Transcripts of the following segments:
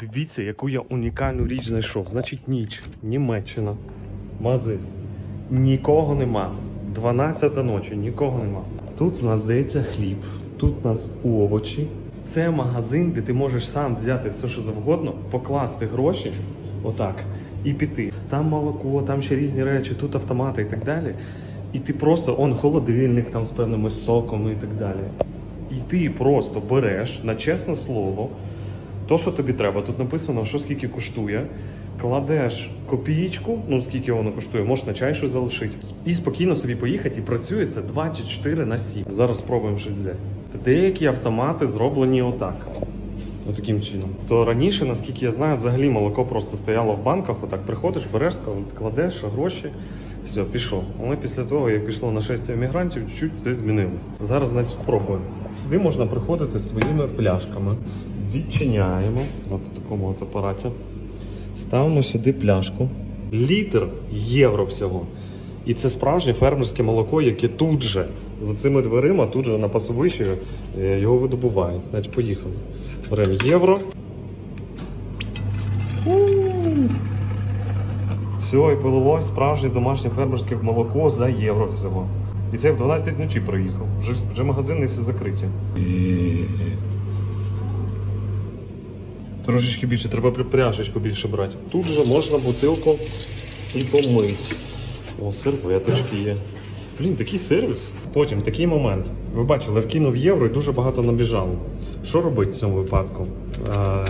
Дивіться, яку я унікальну річ знайшов. Значить, ніч, Німеччина, магазин. Нікого нема. 12 ночі, нікого нема. Тут у нас здається хліб, тут у нас овочі. Це магазин, де ти можеш сам взяти все, що завгодно, покласти гроші, отак, і піти. Там молоко, там ще різні речі, тут автомати і так далі. І ти просто, он холодильник там з певними соками і так далі. І ти просто береш на чесне слово, то, що тобі треба. Тут написано, що скільки коштує. Кладеш копієчку, ну скільки воно коштує, можеш на чай щось залишити. І спокійно собі поїхати і працює це 24 на 7. Зараз спробуємо щось взяти. Деякі автомати зроблені отак. Отаким чином. То раніше, наскільки я знаю, взагалі молоко просто стояло в банках, отак приходиш, береш, кладеш гроші, все, пішов. Але після того, як пішло нашестя емігрантів, чуть-чуть це змінилось. Зараз, значить, спробуємо. Сюди можна приходити своїми пляшками. Відчиняємо от такому от апараті. Ставимо сюди пляшку. Літр євро всього. І це справжнє фермерське молоко, яке тут же, за цими дверима, тут же на пасовищі е, його видобувають. Значить, поїхали. Беремо євро. Все, і полилось справжнє домашнє фермерське молоко за євро всього. І це в 12 ночі приїхав. Вже, вже магазини всі закриті. Трошечки більше, треба пряжечку більше брати. Тут же можна бутилку і помити. О, серветочки є. Блін, такий сервіс. Потім такий момент. Ви бачили, вкинув євро і дуже багато набіжало. Що робити в цьому випадку? Е,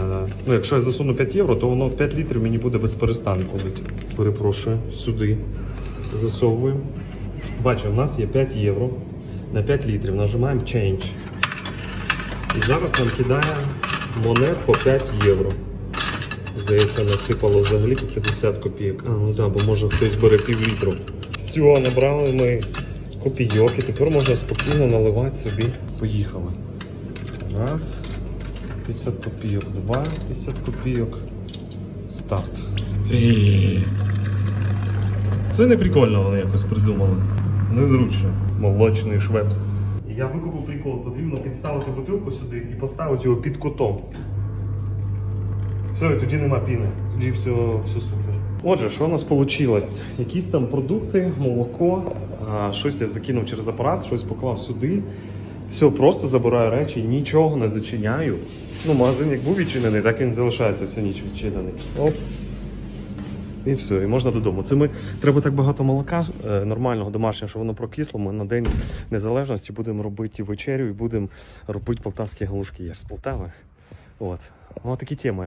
ну, якщо я засуну 5 євро, то воно 5 літрів мені буде без перестанку. Перепрошую, сюди засовуємо. Бачу, у нас є 5 євро на 5 літрів. Нажимаємо Change. І зараз нам кидає монет по 5 євро. Здається, насипало взагалі по 50 копійок. А, ну так, бо може хтось бере пів літру. Все, набрали ми копійок і тепер можна спокійно наливати собі. Поїхали. Раз. 50 копійок, два, 50 копійок. Старт. Це не прикольно вони якось придумали. Незручно. Молочний швепс. Я викупив прикол, потрібно підставити бутилку сюди і поставити його під кутом. Все, і тоді нема піни. Тоді все, все супер. Отже, що у нас вийшло? Якісь там продукти, молоко, а, щось я закинув через апарат, щось поклав сюди. Все, просто забираю речі, нічого не зачиняю. Ну, магазин як був відчинений, так він залишається всю ніч відчинений. Оп. І все, і можна додому. Це ми треба так багато молока е, нормального домашнього, що воно прокисло. Ми на день незалежності будемо робити вечерю і будемо робити полтавські галушки. Я ж з Полтави. От. Ну, такі теми.